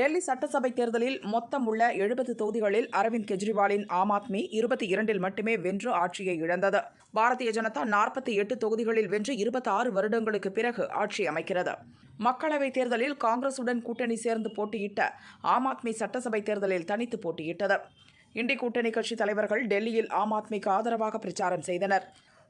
டெல்லி சட்டசபை தேர்தலில் மொத்தம் உள்ள எழுபது தொகுதிகளில் அரவிந்த் கெஜ்ரிவாலின் ஆம் ஆத்மி இருபத்தி இரண்டில் மட்டுமே வென்று ஆட்சியை இழந்தது. பாரதிய ஜனதா நாற்பத்தி எட்டு தொகுதிகளில் வென்று இருபத்தி ஆறு வருடங்களுக்கு பிறகு ஆட்சி அமைக்கிறது. மக்களவைத் தேர்தலில் காங்கிரசுடன் கூட்டணி சேர்ந்து போட்டியிட்ட ஆம் ஆத்மி சட்டசபை தேர்தலில் தனித்து போட்டியிட்டது. இண்டி கூட்டணி கட்சி தலைவர்கள் டெல்லியில் ஆம் ஆத்மிக்கு ஆதரவாக பிரச்சாரம் செய்தனர்.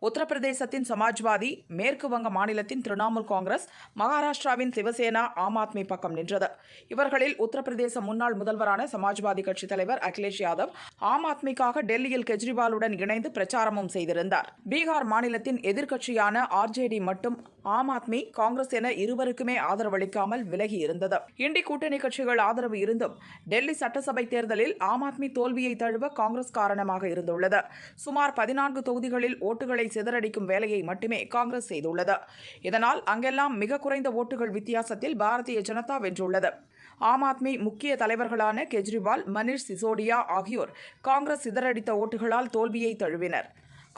உத்தரப்பிரதேசத்தின் சமாஜ்வாதி மேற்கு வங்க மாநிலத்தின் திரிணாமுல் காங்கிரஸ் மகாராஷ்டிராவின் சிவசேனா ஆம் ஆத்மி பக்கம் நின்றது. இவர்களில் உத்தரப்பிரதேச முன்னாள் முதல்வரான சமாஜ்வாதி கட்சித் தலைவர் அகிலேஷ் யாதவ் ஆம் ஆத்மிக்காக டெல்லியில் கெஜ்ரிவாலுடன் இணைந்து பிரச்சாரமும் செய்திருந்தார். பீகார் மாநிலத்தின் எதிர்க்கட்சியான ஆர்ஜேடி மட்டும் ஆம் ஆத்மி காங்கிரஸ் என இருவருக்குமே ஆதரவளிக்காமல் விலகி இருந்தது இண்டி கூட்டணி கட்சிகள் ஆதரவு இருந்தும் டெல்லி சட்டசபை தேர்தலில் ஆம் ஆத்மி தோல்வியை தழுவ காங்கிரஸ் காரணமாக இருந்துள்ளது. சுமார் பதினான்கு தொகுதிகளில் ஓட்டுகளை சிதறடிக்கும் வேலையை மட்டுமே காங்கிரஸ் செய்துள்ளது. இதனால் அங்கெல்லாம் மிக குறைந்த ஓட்டுகள் வித்தியாசத்தில் பாரதிய ஜனதா வென்றுள்ளது. ஆம் ஆத்மி முக்கிய தலைவர்களான கெஜ்ரிவால் மனிஷ் சிசோடியா ஆகியோர் காங்கிரஸ் சிதறடித்த ஓட்டுகளால் தோல்வியை தழுவினர்.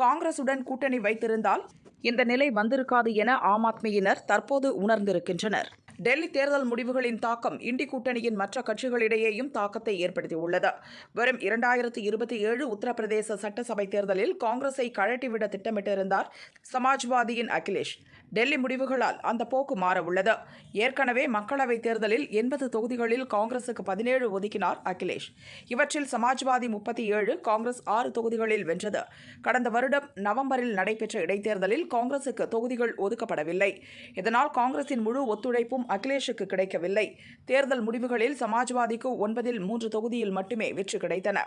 காங்கிரசுடன் கூட்டணி வைத்திருந்தால் இந்த நிலை வந்திருக்காது என ஆம் ஆத்மியினர் தற்போது உணர்ந்திருக்கின்றனர். டெல்லி தேர்தல் முடிவுகளின் தாக்கம் இண்டி கூட்டணியின் மற்ற கட்சிகளிடையேயும் தாக்கத்தை ஏற்படுத்தியுள்ளது. வரும் இரண்டாயிரத்தி இருபத்தி ஏழு உத்தரப்பிரதேச சட்டசபை தேர்தலில் காங்கிரஸை கழட்டிவிட திட்டமிட்டிருந்தார் சமாஜ்வாதியின் அகிலேஷ். டெல்லி முடிவுகளால் அந்த போக்கு மாற உள்ளது ஏற்கனவே மக்களவைத் தேர்தலில் எண்பது தொகுதிகளில் காங்கிரசுக்கு பதினேழு ஒதுக்கினார் அகிலேஷ். இவற்றில் சமாஜ்வாதி முப்பத்தி ஏழு காங்கிரஸ் ஆறு தொகுதிகளில் வென்றது. கடந்த வருடம் நவம்பரில் நடைபெற்ற இடைத்தேர்தலில் காங்கிரசுக்கு தொகுதிகள் ஒதுக்கப்படவில்லை. இதனால் காங்கிரசின் முழு ஒத்துழைப்பும் அகிலேஷுக்கு கிடைக்கவில்லை. தேர்தல் முடிவுகளில் சமாஜ்வாதிக்கு ஒன்பதில் மூன்று தொகுதியில் மட்டுமே வெற்றி கிடைத்தன.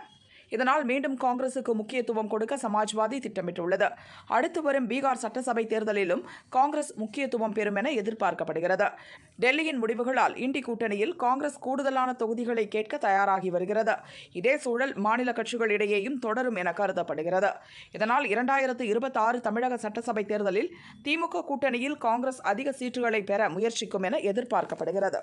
இதனால் மீண்டும் காங்கிரசுக்கு முக்கியத்துவம் கொடுக்க சமாஜ்வாதி திட்டமிட்டுள்ளது. அடுத்து வரும் பீகார் சட்டசபை தேர்தலிலும் காங்கிரஸ் முக்கியத்துவம் பெறும் என எதிர்பார்க்கப்படுகிறது. டெல்லியின் முடிவுகளால் இண்டி கூட்டணியில் காங்கிரஸ் கூடுதலான தொகுதிகளை கேட்க தயாராகி வருகிறது. இதே சூழல் மாநில கட்சிகளிடையேயும் தொடரும் என கருதப்படுகிறது. இதனால் இரண்டாயிரத்து இருபத்தி ஆறு தமிழக சட்டசபை தேர்தலில் திமுக கூட்டணியில் காங்கிரஸ் அதிக சீட்டுகளை பெற முயற்சிக்கும் என எதிர்பார்க்கப்படுகிறது.